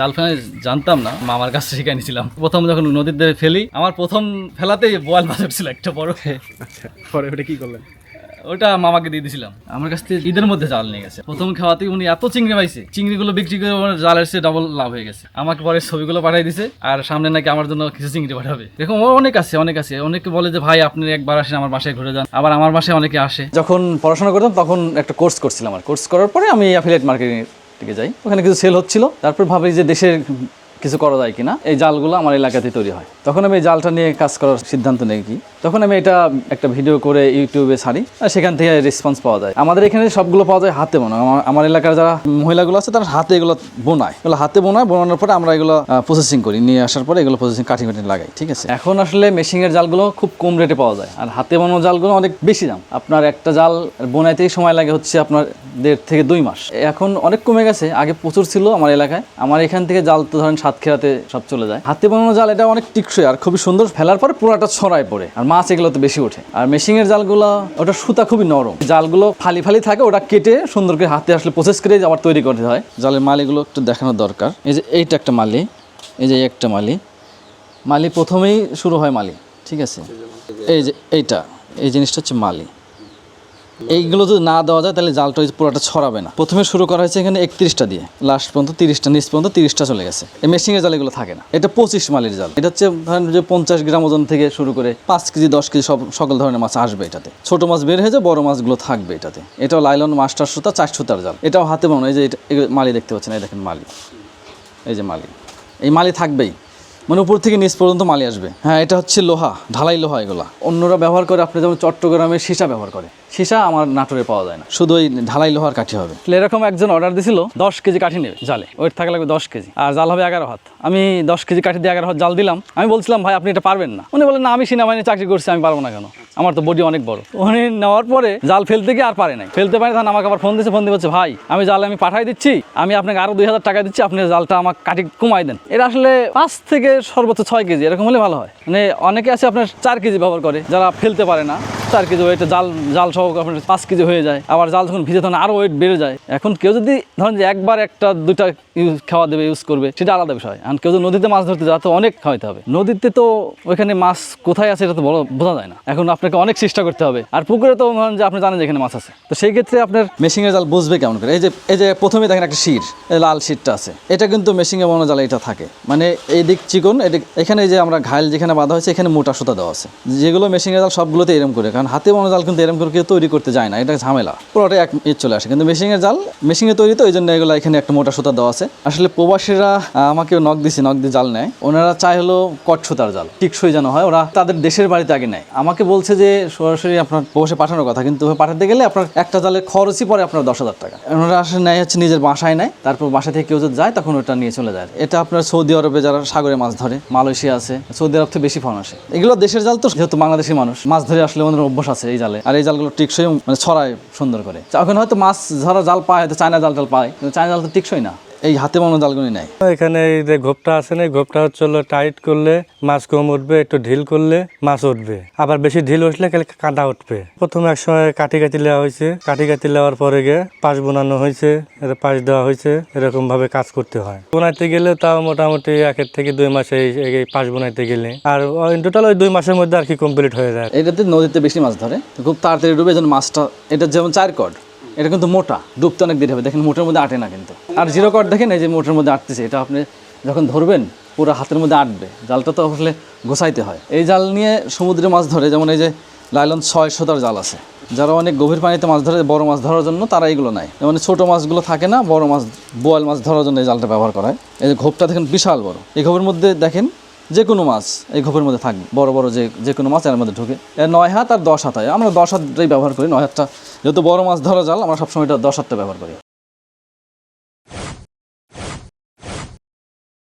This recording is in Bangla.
জাল ফেলা জানতাম না মামার কাছে শিখে নিয়েছিলাম প্রথম যখন নদীর নদীতে ফেলি আমার প্রথম ফেলাতেই বোয়াল মাছ উঠছিল একটা বড়। আচ্ছা পরে ওটা কি করলেন? ওটা মামাকে দিয়ে দিয়েছিলাম আমার কাছ থেকে ঈদের মধ্যে জাল নিয়ে গেছে। প্রথম খাওয়াতে উনি এত চিংড়ি পাইছে চিংড়িগুলো বিক্রি করে আমার জালের সে ডাবল লাভ হয়ে গেছে। আমাকে পরে ছবিগুলো পাঠিয়ে দিছে আর সামনে নাকি আমার জন্য কিছু চিংড়ি পাঠাবে। এরকম অনেক আছে অনেক আছে। অনেকে বলে যে ভাই আপনি একবার আসেন আমার বাসায় ঘুরে যান। আবার আমার বাসায় অনেকে আসে। যখন পড়াশোনা করতাম তখন একটা কোর্স করছিলাম আর। কোর্স করার পরে আমি অ্যাফিলিয়েট মার্কেটিং দিকে যাই। ওখানে কিছু সেল হচ্ছিল। তারপর ভাবি যে দেশের কিছু করা যায় কিনা? এই জালগুলো আমার এলাকাতে তৈরি হয়। তখন আমি এই জালটা নিয়ে কাজ করার সিদ্ধান্ত নেই কি? তখন আমি এটা একটা ভিডিও করে ইউটিউবে ছাড়ি, আর সেখান থেকে রেসপন্স পাওয়া যায়। আমাদের এখানে সবগুলো পাওয়া যায় হাতে বোনা। আমার- এলাকার যারা মহিলাগুলো আছে, তারা হাতে এগুলো বোনায়। এগুলো হাতে বোনায়, বোনানোর পরে আমরা এগুলো প্রসেসিং করি। নিয়ে আসার পরে এগুলো প্রসেসিং কাটিং কাটিং লাগাই, ঠিক আছে? এখন আসলে মেশিনের জালগুলো খুব কম রেটে পাওয়া যায়। আর হাতে বানানো জালগুলো অনেক বেশি দাম। আপনার একটা জাল বোনাইতেই সময় লাগে হচ্ছে আপনার দেড় থেকে দুই মাস। এখন অনেক কমে গেছে। আগে প্রচুর ছিল আমার এলাকায়। আমার এখান থেকে জাল তো ধরেন সাতক্ষীরাতে সব চলে যায়। হাতে বানানো জাল, এটা অনেক টিকসই, আর খুবই সুন্দর। ফেলার পরে পুরাটা ছড়ায় পড়ে, আর মাছ এগুলোতে বেশি ওঠে। আর মেশিনের জালগুলো ওটা সুতা খুবই নরম। জালগুলো ফালি ফালি থাকে, ওটা কেটে সুন্দর করে হাতে আসলে প্রসেস করে আবার তৈরি করতে হয়। জালের মালিগুলো একটু দেখানো দরকার। এই যে এইটা একটা মালি, এই যে একটা মালি। মালি প্রথমেই শুরু হয় মালি, ঠিক আছে? এই যে এইটা, এই জিনিসটা হচ্ছে মালি। এইগুলো যদি না দেওয়া যায়, তাহলে জালটা পুরোটা ছড়াবে না। প্রথমে শুরু করা হয়েছে এখানে একত্রিশটা দিয়ে। লাস্ট পর্যন্ত তিরিশটা, নিচ পর্যন্ত তিরিশটা চলে গেছে। এই মেশিনের জাল এগুলো থাকে না। এটা পঁচিশ মালির জাল। এটা হচ্ছে ধরেন যে পঞ্চাশ গ্রাম ওজন থেকে শুরু করে পাঁচ কেজি, দশ কেজি সব সকল ধরনের মাছ আসবে এটাতে। ছোট মাছ বের হয়ে যায়, বড় মাছগুলো থাকবে এটাতে। এটাও লাইলন মাস্টার সুতা, চার সুতার জাল। এটাও হাতে বানানো। এই যে মালি দেখতে পাচ্ছেন, এই দেখেন মালি। এই যে মালি। এই মালি থাকবেই। মানে উপর থেকে নিচ পর্যন্ত মালি আসবে। হ্যাঁ এটা হচ্ছে লোহা, ঢালাই লোহা এগুলা। অন্যরা ব্যবহার করে, আপনি যেমন চট্টগ্রামে সীসা ব্যবহার করে। সীসা আমার নাটোরে পাওয়া যায় না। শুধু ওই ঢালাই লোহার কাঠি হবে। এরকম একজন অর্ডার দিছিল দশ কেজি কাঠি নেবে জালে। ওয়েট থাকা লাগবে দশ কেজি। আর জাল হবে এগারো হাত। আমি দশ কেজি কাঠি দিয়ে এগারো হাত জাল দিলাম। আমি বলছিলাম ভাই আপনি এটা পারবেন না। উনি বলেন না আমি সেনাবাহিনী চাকরি করছি আমি পারব না কেন? আমার তো বডি অনেক বড়। উনি নেওয়ার পরে জাল ফেলতে গিয়ে আর পারে নাই। ফেলতে পারে তখন আমাকে আবার ফোন দিচ্ছে ফোন দিয়ে বলছে ভাই আমি জাল আমি পাঠাই দিচ্ছি। আমি আপনাকে আরও দুই হাজার টাকা দিচ্ছি। আপনি জালটা আমার কাটি কমাই দেন। এটা আসলে পাঁচ থেকে সর্বোচ্চ ছয় কেজি এরকম হলে ভালো হয়। মানে অনেকে আছে আপনার চার কেজি ব্যবহার করে যারা ফেলতে পারে না। চার কেজি ওয়েট জাল জাল সহ পাঁচ কেজি হয়ে যায়। আবার জাল যখন ভিজে তখন আরও ওয়েট বেড়ে যায়। এখন কেউ যদি ধরেন যে একবার একটা, দুইটা ইউজ খাওয়া দেবে ইউজ করবে, সেটা আলাদা বিষয়। আর কেউ যদি নদীতে মাছ ধরতে যায় তো অনেক খাওয়াইতে হবে। নদীতে তো ওইখানে মাছ কোথায় আছে এটা তো বড় বোঝা যায় না। এখন আপনাকে অনেক চেষ্টা করতে হবে। আর পুকুরে তো ধরেন যে আপনি জানেন যে এখানে মাছ আছে। তো সেই ক্ষেত্রে আপনার মেশিনের জাল বুঝবে কেমন করে? এই যে এই যে প্রথমে দেখেন একটা শির লাল শিরটা আছে। এটা কিন্তু মেশিনে বানানো জালে এটা থাকে। মানে এই দিক চিকন, এদিক, এখানে যে আমরা ঘাইল যেখানে বাঁধা হয়েছে, এখানে মোটা সুতা দেওয়া আছে। যেগুলো মেশিনের জাল সবগুলোতে এরম করে। কারণ হাতে বানানো জাল কিন্তু এরম করে কেউ তৈরি করতে যায় না, এটা ঝামেলা। পুরোটা এক ইয়ে চলে আসে, কিন্তু মেশিনের জাল মেশিনে তৈরি তো ওই জন্য এগুলো এখানে একটা মোটা সুতা দেওয়া আছে। আসলে প্রবাসীরা আমাকে নখ দিছে নখ দিয়ে জাল নেয়। ওনারা চায় হলো কট সুতার জাল, টিকসই যেন হয়, ওরা তাদের দেশের বাড়িতে আগে নেয়। আমাকে বলছে যে, সরাসরি আপনার প্রবাসে পাঠানোর কথা, কিন্তু পাঠাতে গেলে আপনার একটা জালের খরচই পড়ে আপনার দশ হাজার টাকা। ওনারা আসলে নেয় হচ্ছে নিজের বাসায় নেয়, তারপর বাসা থেকে কেউ যদি যায়, তখন ওটা নিয়ে চলে যায়। এটা আপনার সৌদি আরবে যারা সাগরে মাছ ধরে, মালয়েশিয়া আছে, সৌদি আরব থেকে বেশি ফোন আসে এগুলো দেশের জাল তো, যেহেতু বাংলাদেশি মানুষ, মাছ ধরে আসলে ওদের অভ্যাস আছে এই জালে। আর এই জালগুলো টিকসই মানে ছড়ায় সুন্দর করে। এখন হয়তো মাছ, ধরা জাল পায়, হয়তো চায়না জাল টাল পায়, কিন্তু চায়না জাল তো টিকসই না। এই হাতে বানানো জালগুলি নেয় এখানে এই যে ঘোপটা আছে না এই ঘোপটা হচ্ছে হলো টাইট করলে মাছ কম উঠবে একটু ঢিল করলে মাছ উঠবে। আবার বেশি ঢিল উঠলে কাদা উঠবে। প্রথমে এক সময় কাঠি কাটি নেওয়া হয়েছে। কাঠি কাটি নেওয়ার পরে গিয়ে পাশ বোনানো হয়েছে এটা পাশ দেওয়া হয়েছে এরকম ভাবে কাজ করতে হয়। বোনাইতে গেলে তাও মোটামুটি একের থেকে দুই মাসে এই- পাশ বোনাইতে গেলে। আর টোটাল ওই দুই মাসের মধ্যে আর কি কমপ্লিট হয়ে যায়। এটাতে নদীতে বেশি মাছ ধরে খুব তাড়াতাড়ি ডুবে যেন মাছটা এটা যেমন চার কড এটা কিন্তু মোটা ডুবতে অনেক দেরি হবে। দেখেন মোটের মধ্যে আটে না কিন্তু। আর জিরো কড দেখেন, এই যে মোটের মধ্যে আটতেছে। এটা আপনি যখন ধরবেন, পুরো হাতের মধ্যে আটবে। জালটা তো আসলে গোছাইতে হয়। এই জাল নিয়ে সমুদ্রে মাছ ধরে, যেমন এই যে লাইলন ছয় শতার জাল আছে। যারা অনেক গভীর পানিতে মাছ ধরে, বড় মাছ ধরার জন্য তারা এগুলো নেয়। মানে ছোট মাছগুলো থাকে না, বড় মাছ, বোয়াল মাছ ধরার জন্য এই জালটা ব্যবহার করা হয়। এই যে ঘোপটা দেখেন বিশাল বড়। এই ঘোপের মধ্যে দেখেন যে কোনো মাছ এই ঘোপের মধ্যে থাকবে, বড় বড় যে যে কোনো মাছ এর মধ্যে ঢুকে। এর নয় হাত আর দশ হাত হয়। আমরা দশ হাতটাই ব্যবহার করি, নয় হাতটা। যেহেতু বড় মাছ ধরা জাল, আমরা সবসময় এটা দশ হাতটা ব্যবহার করি।